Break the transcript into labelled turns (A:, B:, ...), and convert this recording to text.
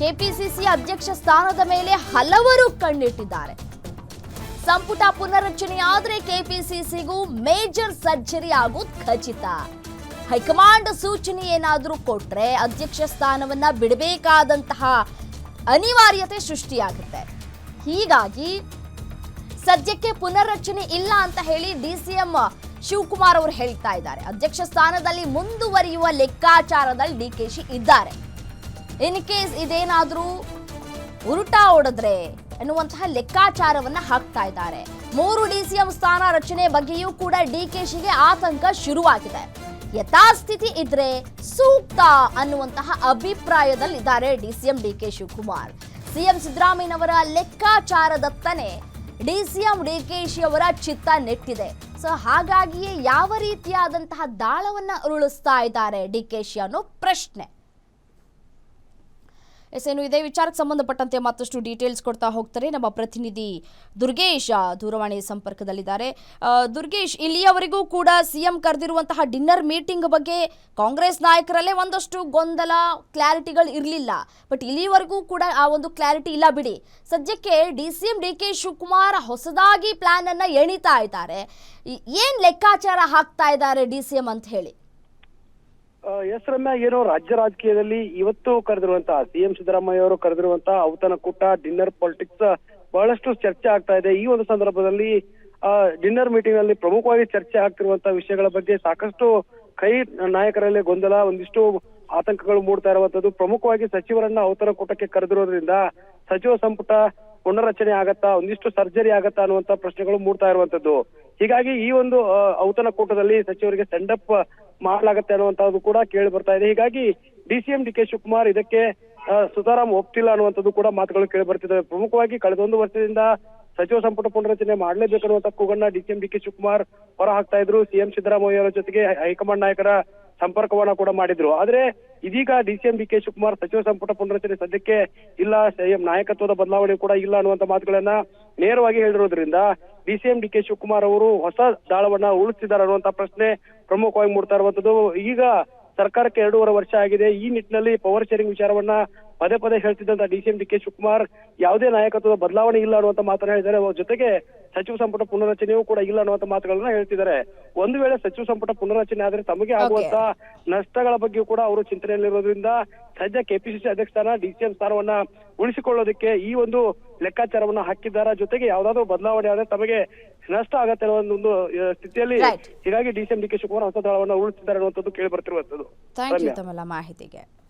A: KPCC ಅಧ್ಯಕ್ಷ ಸ್ಥಾನದ ಮೇಲೆ ಹಲವರು ಕಣ್ಣಿಟ್ಟಿದ್ದಾರೆ. ಸಂಪುಟ ಪುನರ್ರಚನೆಯಾದ್ರೆ ಕೆಪಿಸಿಸಿಗೂ ಮೇಜರ್ ಸರ್ಜರಿ ಆಗೋದು ಖಚಿತ. ಹೈಕಮಾಂಡ್ ಸೂಚನೆ ಏನಾದರೂ ಕೊಟ್ರೆ ಅಧ್ಯಕ್ಷ ಸ್ಥಾನವನ್ನ ಬಿಡಬೇಕಾದಂತಹ ಅನಿವಾರ್ಯತೆ ಸೃಷ್ಟಿಯಾಗುತ್ತೆ. ಹೀಗಾಗಿ ಸದ್ಯಕ್ಕೆ ಪುನರ್ರಚನೆ ಇಲ್ಲ ಅಂತ ಹೇಳಿ ಡಿ ಸಿ ಎಂ ಶಿವಕುಮಾರ್ ಅವರು ಹೇಳ್ತಾ ಇದ್ದಾರೆ. ಅಧ್ಯಕ್ಷ ಸ್ಥಾನದಲ್ಲಿ ಮುಂದುವರಿಯುವ ಲೆಕ್ಕಾಚಾರದಲ್ಲಿ ಡಿ ಕೆ ಇದ್ದಾರೆ. ಇನ್ ಕೇಸ್ ಇದೇನಾದ್ರೂ ಉರುಟಾ ಹೊಡೆದ್ರೆ ಎನ್ನುವಂತಹ ಲೆಕ್ಕಾಚಾರವನ್ನ ಹಾಕ್ತಾ ಇದ್ದಾರೆ. ಮೂರು ಡಿಸಿಎಂ ಸ್ಥಾನ ರಚನೆ ಬಗ್ಗೆಯೂ ಕೂಡ ಡಿ ಕೆ ಶಿಗೆ ಆತಂಕ ಶುರುವಾಗಿದೆ. ಯಥಾಸ್ಥಿತಿ ಇದ್ರೆ ಸೂಕ್ತ ಅನ್ನುವಂತಹ ಅಭಿಪ್ರಾಯದಲ್ಲಿದ್ದಾರೆ DCM D K Shivakumar. CM ಸಿದ್ದರಾಮಯ್ಯನವರ ಲೆಕ್ಕಾಚಾರದತ್ತನೆ ಡಿಸಿಎಂ ಶಿ ಅವರ ಚಿತ್ತ ನೆಟ್ಟಿದೆ. ಸೊ ಹಾಗಾಗಿಯೇ ಯಾವ ರೀತಿಯಾದಂತಹ ದಾಳವನ್ನ ಉರುಳಿಸ್ತಾ ಇದ್ದಾರೆ ಡಿ ಕೆ ಶಿ ಅನ್ನೋ ಪ್ರಶ್ನೆ. ಎಸ್ ಏನು ಇದೇ. ವಿಚಾರಕ್ಕೆ ಸಂಬಂಧಪಟ್ಟಂತೆ ಮತ್ತಷ್ಟು ಡೀಟೇಲ್ಸ್ ಕೊಡ್ತಾ ಹೋಗ್ತಾರೆ ನಮ್ಮ ಪ್ರತಿನಿಧಿ ದುರ್ಗೇಶ್ ದೂರವಾಣಿ ಸಂಪರ್ಕದಲ್ಲಿದ್ದಾರೆ. ದುರ್ಗೇಶ್, ಇಲ್ಲಿಯವರೆಗೂ ಕೂಡ ಸಿಎಂ ಕರೆದಿರುವಂತಹ ಡಿನ್ನರ್ ಮೀಟಿಂಗ್ ಬಗ್ಗೆ ಕಾಂಗ್ರೆಸ್ ನಾಯಕರಲ್ಲೇ ಒಂದಷ್ಟು ಗೊಂದಲ, ಕ್ಲಾರಿಟಿಗಳು ಇರಲಿಲ್ಲ. ಬಟ್ ಇಲ್ಲಿವರೆಗೂ ಕೂಡ ಆ ಒಂದು ಕ್ಲಾರಿಟಿ ಇಲ್ಲ ಬಿಡಿ. ಸದ್ಯಕ್ಕೆ D C M D K Shivakumar ಹೊಸದಾಗಿ ಪ್ಲಾನ್ ಅನ್ನ ಎಣಿತಾ ಇದ್ದಾರೆ. ಏನು ಲೆಕ್ಕಾಚಾರ ಹಾಕ್ತಾ ಇದ್ದಾರೆ ಡಿ ಸಿ ಎಂ ಅಂತ ಹೇಳಿ?
B: ಎಸ್ ಏನೋ ರಾಜ್ಯ ರಾಜಕೀಯದಲ್ಲಿ ಇವತ್ತು ಕರೆದಿರುವಂತಹ ಸಿಎಂ ಸಿದ್ದರಾಮಯ್ಯ ಅವರು ಕರೆದಿರುವಂತಹ ಔತಣಕೂಟ ಡಿನ್ನರ್ ಪಾಲಿಟಿಕ್ಸ್ ಬಹಳಷ್ಟು ಚರ್ಚೆ ಆಗ್ತಾ ಇದೆ. ಈ ಒಂದು ಸಂದರ್ಭದಲ್ಲಿ ಡಿನ್ನರ್ ಮೀಟಿಂಗ್ನಲ್ಲಿ ಪ್ರಮುಖವಾಗಿ ಚರ್ಚೆ ಆಗ್ತಿರುವಂತಹ ವಿಷಯಗಳ ಬಗ್ಗೆ ಸಾಕಷ್ಟು ಕೈ ನಾಯಕರಲ್ಲಿ ಗೊಂದಲ, ಒಂದಿಷ್ಟು ಆತಂಕಗಳು ಮೂಡ್ತಾ ಇರುವಂತದ್ದು. ಪ್ರಮುಖವಾಗಿ ಸಚಿವರನ್ನ ಔತಣಕೂಟಕ್ಕೆ ಕರೆದಿರೋದ್ರಿಂದ ಸಚಿವ ಸಂಪುಟ ಪುನರ್ರಚನೆ ಆಗತ್ತಾ, ಒಂದಿಷ್ಟು ಸರ್ಜರಿ ಆಗತ್ತಾ ಅನ್ನುವಂತ ಪ್ರಶ್ನೆಗಳು ಮೂಡ್ತಾ ಇರುವಂತದ್ದು. ಹೀಗಾಗಿ ಈ ಒಂದು ಔತಣಕೂಟದಲ್ಲಿ ಸಚಿವರಿಗೆ ಸೆಂಡ್ ಅಪ್ ಮಾಡಲಾಗತ್ತೆ ಅನ್ನುವಂಥದ್ದು ಕೂಡ ಕೇಳಿ ಬರ್ತಾ ಇದೆ. ಹೀಗಾಗಿ D C M D K Shivakumar ಇದಕ್ಕೆ ಸುತಾರಾಮ್ ಒಪ್ತಿಲ್ಲ ಅನ್ನುವಂಥದ್ದು ಕೂಡ ಮಾತುಗಳು ಕೇಳಿ ಬರ್ತಿದ್ದಾವೆ. ಪ್ರಮುಖವಾಗಿ ಕಳೆದ ಒಂದು ವರ್ಷದಿಂದ ಸಚಿವ ಸಂಪುಟ ಪುನರಚನೆ ಮಾಡ್ಲೇಬೇಕನ್ನುವಂಥ ಕುಗ್ಗನ್ನು D C M D K Shivakumar ಹೊರ ಹಾಕ್ತಾ ಇದ್ರು ಸಿಎಂ ಸಿದ್ದರಾಮಯ್ಯ ಅವರ ಜೊತೆಗೆ ಹೈಕಮಾಂಡ್ ನಾಯಕರ ಸಂಪರ್ಕವನ್ನ ಕೂಡ ಮಾಡಿದ್ರು. ಆದ್ರೆ ಇದೀಗ ಡಿಸಿಎಂ ಡಿ ಕೆ ಶಿವಕುಮಾರ್ ಸಚಿವ ಸಂಪುಟ ಪುನರಚನೆ ಸದ್ಯಕ್ಕೆ ಇಲ್ಲ. ಸಿಎಂ ನಾಯಕತ್ವದ ಬದಲಾವಣೆ ಕೂಡ ಇಲ್ಲ ಅನ್ನುವಂಥ ಮಾತುಗಳನ್ನ ನೇರವಾಗಿ ಹೇಳಿರೋದ್ರಿಂದ ಡಿಸಿಎಂ ಡಿ ಕೆ ಶಿವಕುಮಾರ್ ಅವರು ಹೊಸ ದಾಳವನ್ನ ಉಳಿಸಿದ್ದಾರೆ ಅನ್ನುವಂತ ಪ್ರಶ್ನೆ ಪ್ರಮುಖವಾಗಿ ಮೂಡ್ತಾ ಇರುವಂತದ್ದು. ಈಗ ಸರ್ಕಾರಕ್ಕೆ ಎರಡೂವರೆ ವರ್ಷ ಆಗಿದೆ. ಈ ನಿಟ್ಟಿನಲ್ಲಿ ಪವರ್ ಶೇರಿಂಗ್ ವಿಚಾರವನ್ನ ಪದೇ ಪದೇ ಹೇಳ್ತಿದ್ದಂತ ಡಿಸಿಎಂ ಡಿ ಕೆ ಶಿವಕುಮಾರ್ ಯಾವುದೇ ನಾಯಕತ್ವದ ಬದಲಾವಣೆ ಇಲ್ಲ ಅನ್ನುವಂತ ಮಾತನ್ನ ಹೇಳಿದ್ದಾರೆ. ಅವರ ಜೊತೆಗೆ ಸಚಿವ ಸಂಪುಟ ಪುನರ್ರಚನೆಯೂ ಕೂಡ ಇಲ್ಲ ಅನ್ನುವಂತ ಮಾತುಗಳನ್ನ ಹೇಳ್ತಿದ್ದಾರೆ. ಒಂದು ವೇಳೆ ಸಚಿವ ಸಂಪುಟ ಪುನರ್ರಚನೆ ಆದ್ರೆ ತಮಗೆ ಆಗುವಂತ ನಷ್ಟಗಳ ಬಗ್ಗೆಯೂ ಕೂಡ ಅವರು ಚಿಂತನೆಯಲ್ಲಿರೋದ್ರಿಂದ ಸದ್ಯ ಕೆಪಿಸಿಸಿ ಅಧ್ಯಕ್ಷ ಸ್ಥಾನ ಡಿಸಿಎಂ ಸ್ಥಾನವನ್ನ ಉಳಿಸಿಕೊಳ್ಳೋದಕ್ಕೆ ಈ ಒಂದು ಲೆಕ್ಕಾಚಾರವನ್ನ ಹಾಕಿದ್ದಾರೆ. ಜೊತೆಗೆ ಯಾವ್ದಾದ್ರು ಬದಲಾವಣೆ ಆದ್ರೆ ತಮಗೆ ನಷ್ಟ ಆಗತ್ತೆ ಅನ್ನೋ ಒಂದು ಸ್ಥಿತಿಯಲ್ಲಿ
A: ಡಿ
B: ಹೀಗಾಗಿ ಡಿಸಿಎಂ ಡಿ ಕೆ ಶಿವಕುಮಾರ್ ಹೊಸ ದಳವನ್ನ ಉಳಿಸಿದ್ದಾರೆ ಅನ್ನುವಂಥದ್ದು ಕೇಳಿ ಬರ್ತಿರುವಂತದ್ದು
A: ಮಾಹಿತಿಗೆ.